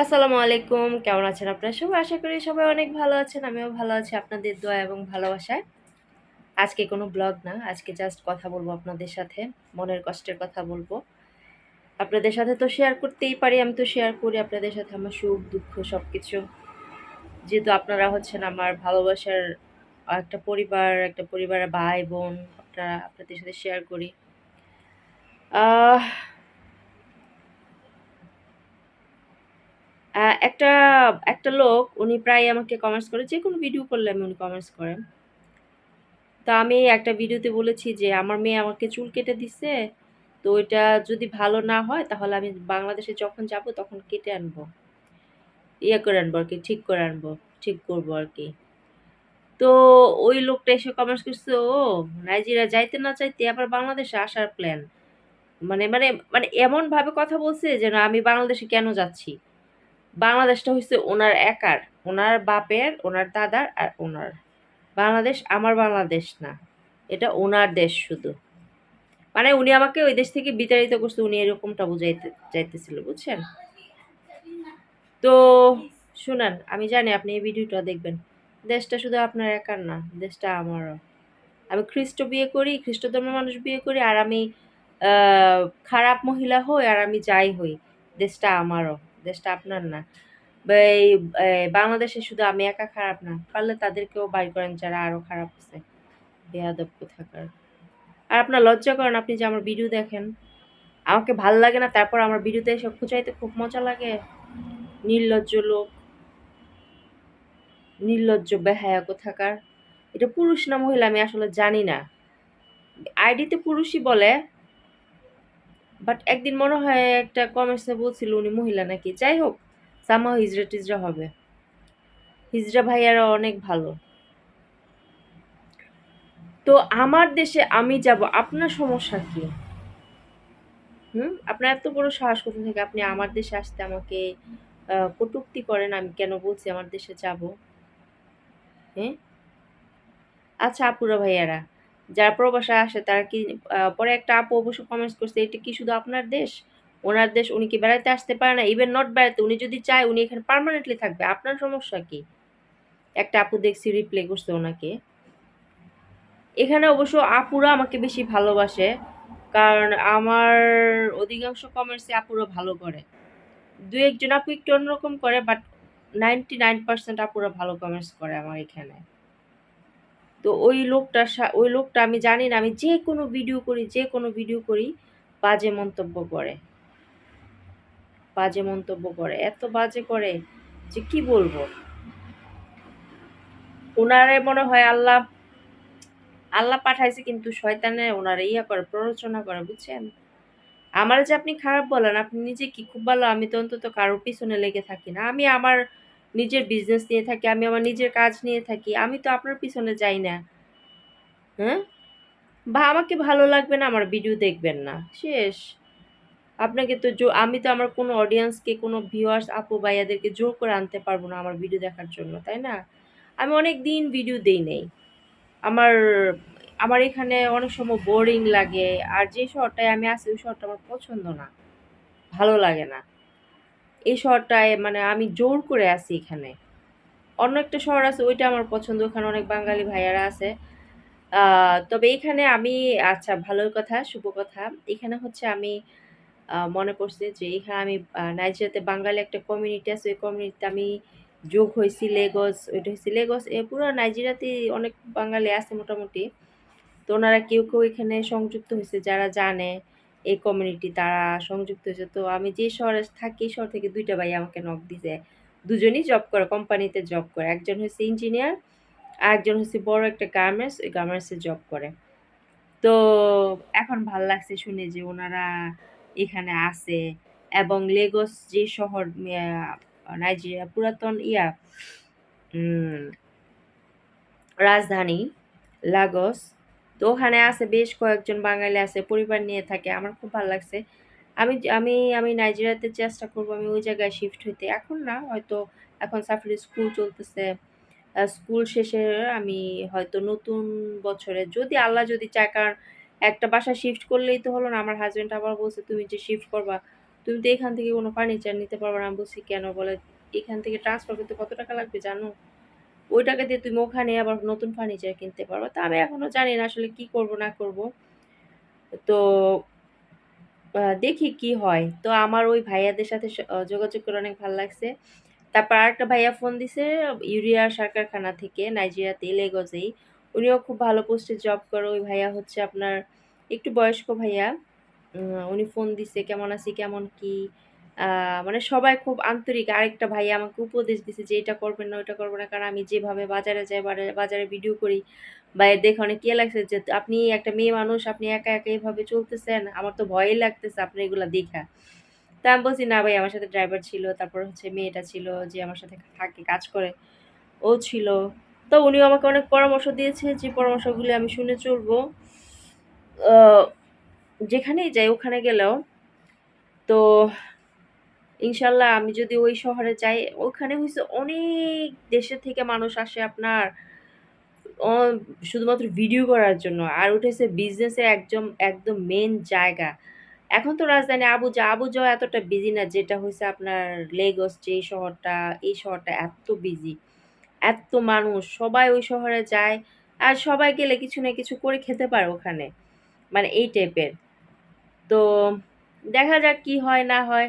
আসসালামু আলাইকুম। কেমন আছেন আপনারা? সবাই আশা করি সবাই অনেক ভালো আছেন, আমিও ভালো আছি আপনাদের দোয়া এবং ভালোবাসায়। আজকে কোনো ব্লগ না, আজকে জাস্ট কথা বলব আপনাদের সাথে, মনের কষ্টের কথা বলব। আপনাদের সাথে তো শেয়ার করতেই পারি, আমি তো শেয়ার করি আপনাদের সাথে আমার সুখ, দুঃখ সব কিছু যেহেতু আপনারা হচ্ছেন আমার ভালোবাসার একটা পরিবার, একটা পরিবারের ভাই, বোন, আপনারা, আপনাদের সাথে শেয়ার করি। একটা একটা লোক, উনি প্রায় আমাকে কমেন্টস করে, যে কোনো ভিডিও করলে আমি উনি কমেন্টস করেন। তো আমি একটা ভিডিওতে বলেছি যে, আমার মেয়ে আমাকে চুল কেটে দিছে, তো ওইটা যদি ভালো না হয়, তাহলে আমি বাংলাদেশে যখন যাব, তখন কেটে আনব। ইয়ে করে আনব আর কি ঠিক করে আনব, ঠিক করব আর কি তো ওই লোকটা এসে কমেন্টস করছে, ও, নাইজেরিয়া যাইতে না চাইতে আবার বাংলাদেশে আসার প্ল্যান মানে মানে মানে এমনভাবে কথা বলছে যেন আমি বাংলাদেশে কেন যাচ্ছি? বাংলাদেশটা হচ্ছে ওনার একার, ওনার বাপের, ওনার দাদার আর ওনার। বাংলাদেশ আমার বাংলাদেশ না, এটা ওনার দেশ শুধু। মানে উনি আমাকে ওই দেশ থেকে বিতাড়িত করছে, উনি এরকমটা বুঝাইতে, চাইতেছিল, বুঝছেন? তো শুনেন, আমি জানি আপনি এই ভিডিওটা দেখবেন। দেশটা শুধু আপনার একার না, দেশটা আমারও। আমি খ্রিস্ট বিয়ে করি খ্রিস্ট ধর্মের মানুষ বিয়ে করি, আর আমি খারাপ মহিলা হই, আর আমি যাই হই, দেশটা আমারও। দেশটা আপনার না। এই বাংলাদেশে শুধু আমি একা খারাপ না, পারলে তাদেরকেও বাইর করেন যারা আরও খারাপ আছে। বেয়াদব কোথাকার। আর আপনার লজ্জা করেন আপনি যে আমার ভিডিও দেখেন। আমাকে ভালো লাগে না, তারপর আমার ভিডিওতে এসে খুঁচাইতে খুব মজা লাগে। নির্লজ্জ লোক। নির্লজ্জ, বেহায়া কোথাকার। এটা পুরুষ না মহিলা আমি আসলে জানি না। আইডিতে পুরুষই বলে। বাট একদিন মনে হয় একটা কমেন্টসে বলছিল উনি মহিলা নাকি। যাই হোক সামা হিজড়া টিজরা হবে। হিজড়া ভাইয়ারা অনেক ভালো। তো আমার দেশে আমি যাব, আপনার সমস্যা কি? হুম? আপনার এত বড় সাহস কোথা থেকে? আপনি আমার দেশে আসতে আমাকে কটুক্তি করেন, আমি কেন বলছি আমার দেশে যাব? হ্যাঁ? আচ্ছা আপুরা ভাইয়ারা। যারা প্রবাসে আসে, তারা কি পরে একটা আপু অবশ্য কমেন্টস করছে, এটা কি শুধু আপনার দেশ? ওনার দেশ উনি কি বেড়াতে আসতে পারে না? ইভেন নট বেড়াতে উনি যদি চায় উনি এখানে পার্মানেন্টলি থাকবে। আপনার সমস্যা কি? একটা আপু দেখছি রিপ্লে করছে ওনাকে। এখানে অবশ্য আপুরা আমাকে বেশি ভালোবাসে, কারণ আমার অধিকাংশ কমেন্টসে আপুরা ভালো করে। দু একজন আপু একটু অন্যরকম করে বাট নাইনটি নাইন পার্সেন্ট আপুরা ভালো কমেন্টস করে আমার এখানে। তো ওই লোকটার ওই লোকটা আমি জানি না, আমি যে কোনো ভিডিও করি, যে কোনো ভিডিও করি, বাজে মন্তব্য করে। বাজে মন্তব্য করে, এত বাজে করে যে কি বলব? ওনারে মনে হয় আল্লাহ আল্লাহ পাঠাইছে কিন্তু শয়তানে ওনারা ইয়া করে, প্ররোচনা করে, বুঝছেন? আমার যে আপনি খারাপ বলেন, আপনি নিজে কি খুব ভালো, আমি তো অন্তত কারোর পিছনে লেগে থাকি না। আমি আমার নিজের বিজনেস নিয়ে থাকি, আমি আমার নিজের কাজ নিয়ে থাকি, আমি তো আপনার পিছনে যাই না। হ্যাঁ? বা আমাকে ভালো লাগবে না, আমার ভিডিও দেখবেন না। শেষ। আপনাকে তো জো, আমি তো আমার কোনো অডিয়েন্সকে কোনো ভিউয়ার্স আপু, ভাইয়াদেরকে জোর করে আনতে পারব না আমার ভিডিও দেখার জন্য, তাই না? আমি অনেক দিন ভিডিও দেই নেই। আমার আমার এখানে অনেক সময় বোরিং লাগে, আর যে শহরটায় আমি আছি, ওই শহরটা আমার পছন্দ না। ভালো লাগে না। এই শহরটায় মানে আমি জোর করে আছি এখানে। অন্য একটা শহর আছে, ওইটা আমার পছন্দ, ওখানে অনেক বাঙালি ভাইয়ারা আছে। তবে এখানে আমি আচ্ছা ভালো কথা, শুভ কথা। এখানে হচ্ছে আমি মনে করছি যে এখানে আমি নাইজেরিয়াতে বাঙালি একটা কমিউনিটি আছে, ওই কমিউনিটিতে আমি যোগ হয়েছি লেগস ওইটা হয়েছি লেগস এ, পুরো নাইজেরিয়াতে অনেক বাঙালি আছে মোটামুটি। তো ওনারা কেউ কেউ এখানে সংযুক্ত হয়েছে, যারা জানে। এই কমিউনিটি তারা সংযুক্ত হয়েছে। তো আমি যে শহরে থাকি, শহর থেকে দুইটা ভাই আমাকে নক দিছে। দুজনই জব করে কোম্পানিতে জব করে। একজন হচ্ছে ইঞ্জিনিয়ার আর একজন হচ্ছে বড় একটা গার্মেন্টস ওই গার্মেন্টসে জব করে। তো এখন ভালো লাগছে শুনে যে ওনারা এখানে আছে এবং লেগোস যে শহর নাইজেরিয়া পুরাতন ইয়া রাজধানী লাগোস তো ওখানে আছে বেশ কয়েকজন বাঙালি আছে, পরিবার নিয়ে থাকে, আমার খুব ভালো লাগছে। আমি আমি আমি নাইজেরিয়াতে চেষ্টা করব আমি ওই জায়গায় শিফট হইতে। এখন না, হয়তো এখন সাফরি স্কুল চলতেছে। স্কুল শেষে আমি হয়তো নতুন বছরে যদি আল্লাহ যদি চায়, কারণ একটা বাসা শিফট করলেই তো হলো না। আমার হাজবেন্ড আবার বলছে, তুমি যে শিফট করবা, তুমি তো এখান থেকে কোনো ফার্নিচার নিতে পারবে না। বলছি, কেন? বলে, এখান থেকে ট্রান্সফার করতে কত টাকা লাগবে জানো? ওই টাকা দিয়ে তুমি ওখানে আবার নতুন ফার্নিচার কিনতে পারব। তা আমি এখনও জানি না আসলে কি করব, না করব। তো দেখি কি হয়। তো আমার ওই ভাইয়াদের সাথে যোগাযোগ করে অনেক ভালো লাগছে। তারপর আরেকটা ভাইয়া ফোন দিছে, ইউরিয়া সার কারখানা থেকে, নাইজেরিয়াতে, লেগোজেই। উনিও খুব ভালো পোস্টে জব করে। ওই ভাইয়া হচ্ছে আপনার একটু বয়স্ক ভাইয়া। উনি ফোন দিছে, কেমন আছি, কেমন কি? মানে সবাই খুব আন্তরিক। আরেকটা ভাইয়া আমাকে উপদেশ দিছে যে, এটা করবেন না ওটা করবেন না। কারণ আমি যেভাবে বাজারে যাই বাজারে ভিডিও করি, বা দেখে অনেক ইয়ে লাগছে যে, আপনি একটা মেয়ে মানুষ, আপনি একা একা এভাবে চলতেছেন? আমার তো ভয়ই লাগতেছে আপনি এগুলো দেখা। তা আমি বলছি, না ভাই, আমার সাথে ড্রাইভার ছিল, তারপর হচ্ছে মেয়েটা ছিল যে, আমার সাথে থাকে, কাজ করে। ও ছিল। তো উনিও আমাকে অনেক পরামর্শ দিয়েছে যে, পরামর্শগুলি আমি শুনে চলবো। যেখানেই যাই, ওখানে গেলেও তো ইনশাল্লাহ আমি যদি ওই শহরে যাই, ওখানে হয়েছে অনেক দেশের থেকে মানুষ আসে আপনার শুধুমাত্র ভিডিও করার জন্য। আর উঠেছে বিজনেসের একদম একদম মেন জায়গা। এখন তো রাজধানী আবুজা, আবুজাও এতটা বিজি না যেটা হয়েছে আপনার লেগোস যে শহরটা, এই শহরটা এত বিজি এত মানুষ, সবাই ওই শহরে যায়, আর সবাই গেলে কিছু না কিছু করে খেতে পারে ওখানে। মানে এই টাইপের তো দেখা যাক কি হয়, না হয়।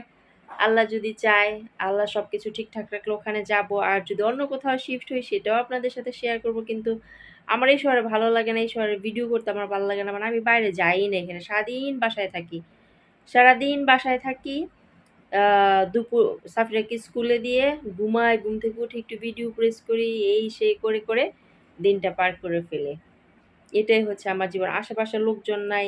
আল্লাহ যদি চায়, আল্লাহ সব কিছু ঠিকঠাক রাখলে ওখানে যাব। আর যদি অন্য কোথাও শিফট হই, সেটাও আপনাদের সাথে শেয়ার করব। কিন্তু আমার এই শহরে ভালো লাগে না, এই শহরে ভিডিও করতে আমার ভালো লাগে না। মানে আমি বাইরে যাই না এখানে, সারাদিন বাসায় থাকি। সারাদিন বাসায় থাকি দুপুর সাফিরাকে স্কুলে দিয়ে ঘুমাই, ঘুম থেকে উঠে একটু ভিডিও প্রেস করি, এই সেই করে করে দিনটা পার করে ফেলে। এটাই হচ্ছে আমার জীবন। আশেপাশের লোকজন নাই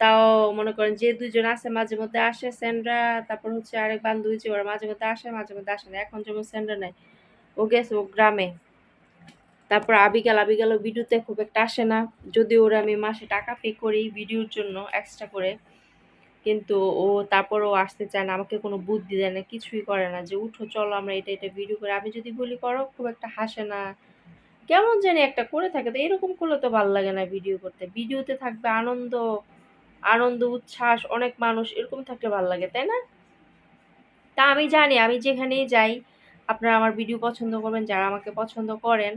তাও মনে করেন যে দুজন আছে মাঝে মধ্যে আসে স্যান্ড্রা, তারপর হচ্ছে আরেক বান্ধবী যে ওরা মাঝে মধ্যে আসে, মাঝে মধ্যে আসে না। এখন যেমন স্যান্ড্রা নাই, ও গেছে ও গ্রামে। তারপর আবিগাল, আবিগালও ভিডিওতে খুব একটা আসে না। যদি ওরা আমি মাসে টাকা পে করি ভিডিওর জন্য এক্সট্রা করে, কিন্তু ও তারপরও আসতে চায় না, আমাকে কোনো বুদ্ধি দেয় না, কিছুই করে না যে উঠো, চলো আমরা এটা এটা ভিডিও করে। আমি যদি বলি, করো খুব একটা হাসে না। কেমন জানি একটা করে থাকে, তো এরকম করলে তো ভালো লাগে না ভিডিও করতে। ভিডিওতে থাকবে আনন্দ আনন্দ, উচ্ছ্বাস, অনেক মানুষ এরকম থাকলে ভালো লাগে, তাই না? তা আমি জানি, আমি যেখানেই যাই, আপনারা আমার ভিডিও পছন্দ করবেন, যারা আমাকে পছন্দ করেন,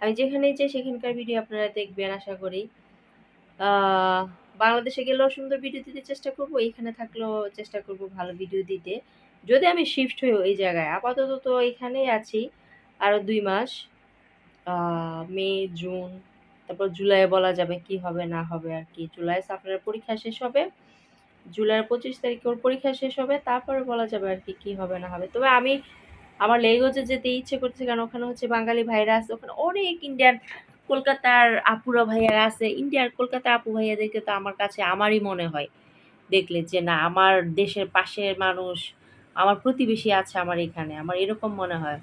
আমি যেখানেই যাই, সেখানকার ভিডিও আপনারা দেখবেন, আশা করি। বাংলাদেশে গেলেও সুন্দর ভিডিও দিতে চেষ্টা করব, এখানে থাকলেও চেষ্টা করব ভালো ভিডিও দিতে। যদি আমি শিফট হই এই জায়গায়, আপাতত তো এখানেই আছি আরও দুই মাস মে, জুন তারপর জুলাই বলা যাবে কি হবে, না হবে আর কি। জুলাই সাফারের পরীক্ষা শেষ হবে। জুলাইয়ের পঁচিশ তারিখে ওর পরীক্ষা শেষ হবে, তারপরে বলা যাবে আর কি কি হবে, না হবে। তবে আমি আমার লেগোজে যেতে ইচ্ছে করছে কারণ ওখানে হচ্ছে বাঙালি ভাইরা আছে, ওখানে অনেক ইন্ডিয়ান কলকাতার আপুরা ভাইয়ারা আছে। ইন্ডিয়ার কলকাতার আপু ভাইয়া ভাইয়াদেরকে তো আমার কাছে আমারই মনে হয় দেখলে যে, না, আমার দেশের পাশের মানুষ, আমার প্রতিবেশী আছে আমার এখানে, আমার এরকম মনে হয়।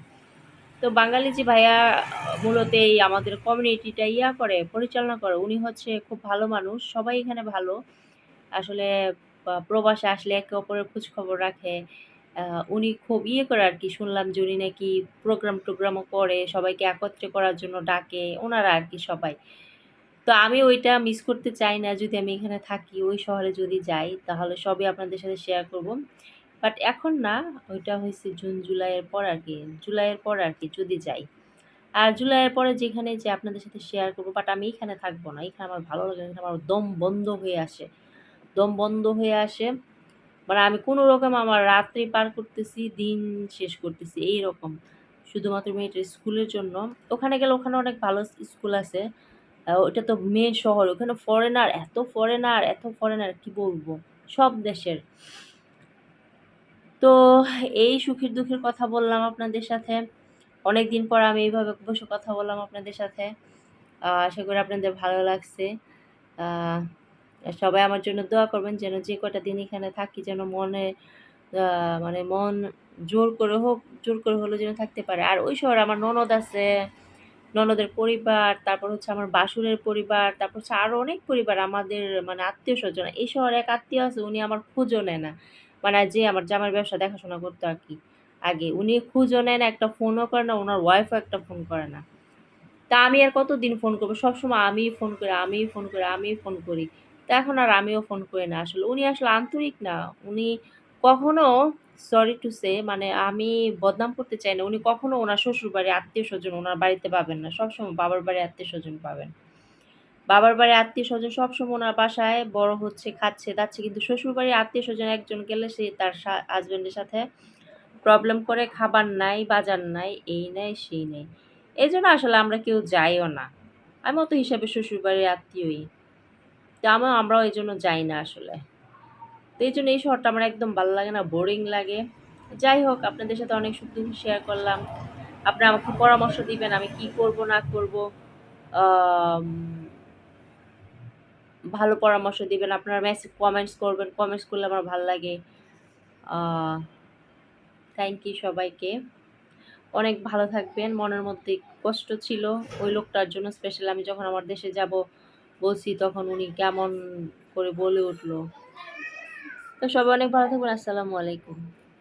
তো বাঙালি যে ভাইয়া মূলত এই আমাদের কমিউনিটিটা ইয়া করে, পরিচালনা করে। উনি হচ্ছে খুব ভালো মানুষ, সবাই এখানে ভালো। আসলে প্রবাসে আসলে একে অপরের খোঁজ খবর রাখে উনি খুব ইয়ে করে আর কি, শুনলাম যে উনি নাকি প্রোগ্রাম টোগ্রামও করে, সবাইকে একত্রে করার জন্য ডাকে, ওনারা আর কি সবাই। তো আমি ওইটা মিস করতে চাই না, যদি আমি এখানে থাকি, ওই শহরে যদি যাই, তাহলে সবই আপনাদের সাথে শেয়ার করব। বাট এখন না, ওইটা হয়েছে জুন জুলাইয়ের পর আর কি জুলাইয়ের পর আর কি যদি যাই। আর জুলাইয়ের পরে যেখানে যে আপনাদের সাথে শেয়ার করব বাট আমি এখানে থাকব না। এখানে আমার ভালো লাগে এখানে আমার দম বন্ধ হয়ে আসে। দম বন্ধ হয়ে আসে। মানে আমি কোনো রকম আমার রাত্রি পার করতেছি, দিন শেষ করতেছি এই রকম শুধুমাত্র মেয়েটার স্কুলের জন্য। ওখানে গেলে ওখানে অনেক ভালো স্কুল আছে। ওটা তো মেন শহর। ওখানে ফরেনার এত ফরেনার এত ফরেনার কি বলব? সব দেশের। তো এই সুখের দুঃখের কথা বললাম আপনাদের সাথে। অনেক দিন পর আমি এইভাবে বসে কথা বললাম আপনাদের সাথে। আশা করি আপনাদের ভালো লাগছে। সবাই আমার জন্য দোয়া করবেন যেন যে কটা দিন এখানে থাকি যেন মনে মানে মন জোর করে হোক, জোর করে হলেও যেন থাকতে পারে। আর ওই শহরে আমার ননদ আছে, ননদের পরিবার, তারপর হচ্ছে আমার বাসুরের পরিবার, তারপর হচ্ছে আরও অনেক পরিবার, আমাদের মানে আত্মীয় স্বজন এই শহরে এক আত্মীয় আছে, উনি আমার খোঁজও নেয় না। মানে যে আমার জামার ব্যবসা দেখাশোনা করতো আর কি আগে উনি খুঁজও নেয় না একটা ফোনও করে না, ওনার ওয়াইফও একটা ফোন করে না তা আমি আর কতদিন ফোন করব সবসময় আমিই ফোন করি আমিই ফোন করি আমিই ফোন করি তা এখন আর আমিও ফোন করি না আসলে উনি আসলে আন্তরিক না উনি কখনো সরি টু সে মানে আমি বদনাম করতে চাই না। উনি কখনো উনার আত্মীয় স্বজন ওনার বাড়িতে পাবেন না। সবসময় বাবার বাড়ির আত্মীয়স্বজন পাবেন। বাবার বাড়ির আত্মীয়স্বজন সবসময় উনার বাসায় বড় হচ্ছে, খাচ্ছে, দাচ্ছে। কিন্তু শ্বশুরবাড়ির আত্মীয়স্বজন একজন গেলে সে তার সা হাসব্যান্ডের সাথে প্রবলেম করে খাবার নাই, বাজার নাই, এই নাই, সেই নাই। জন্য আসলে আমরা কেউ যাইও না। আমি তো হিসাবে শ্বশুরবাড়ির আত্মীয়ই। তো আমা আমরাও এই জন্য যাই না আসলে। তো এই জন্য এই শহরটা আমার একদম ভালো লাগে না, বোরিং লাগে। যাই হোক আপনাদের সাথে অনেক সুখ-দুঃখ শেয়ার করলাম। আপনি আমাকে পরামর্শ দিবেন আমি কি করব না করব। ভালো পরামর্শ দিবেন। আপনারা মেসেজ কমেন্টস করবেন। কমেন্টস করলে আমার ভালো লাগে। থ্যাংক ইউ সবাইকে। অনেক ভালো থাকবেন। মনের মধ্যে কষ্ট ছিল ওই লোকটার জন্য স্পেশাল আমি যখন আমার দেশে যাব বলছি, তখন উনি কেমন করে বলে উঠল তো সবাই অনেক ভালো থাকবেন। আসসালামু আলাইকুম।